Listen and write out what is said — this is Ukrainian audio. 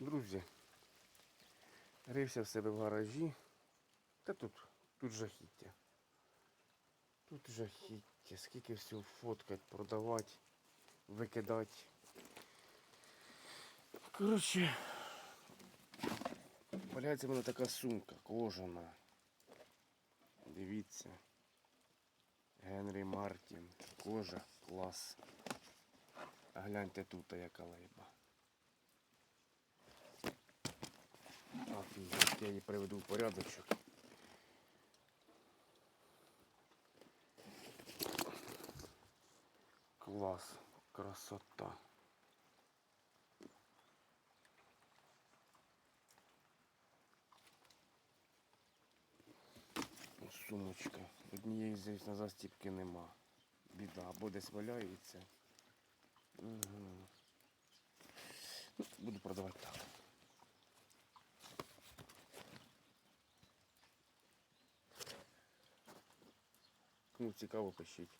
Друзі, рився в себе в гаражі. Та тут, тут жахіття. Тут жахіття. Скільки всього фоткать, продавати, викидати. Коротше, валяється в мене така сумка кожана. Дивіться. Генрі Мартін. Кожа, клас. А гляньте тут яка лейба. Я її приведу в порядочок. Клас, красота. Сумочка. Однієї, звісно, застіпки нема. Біда, або десь валяється. Угу. Буду продавати так. Кому цікаво, пишіть.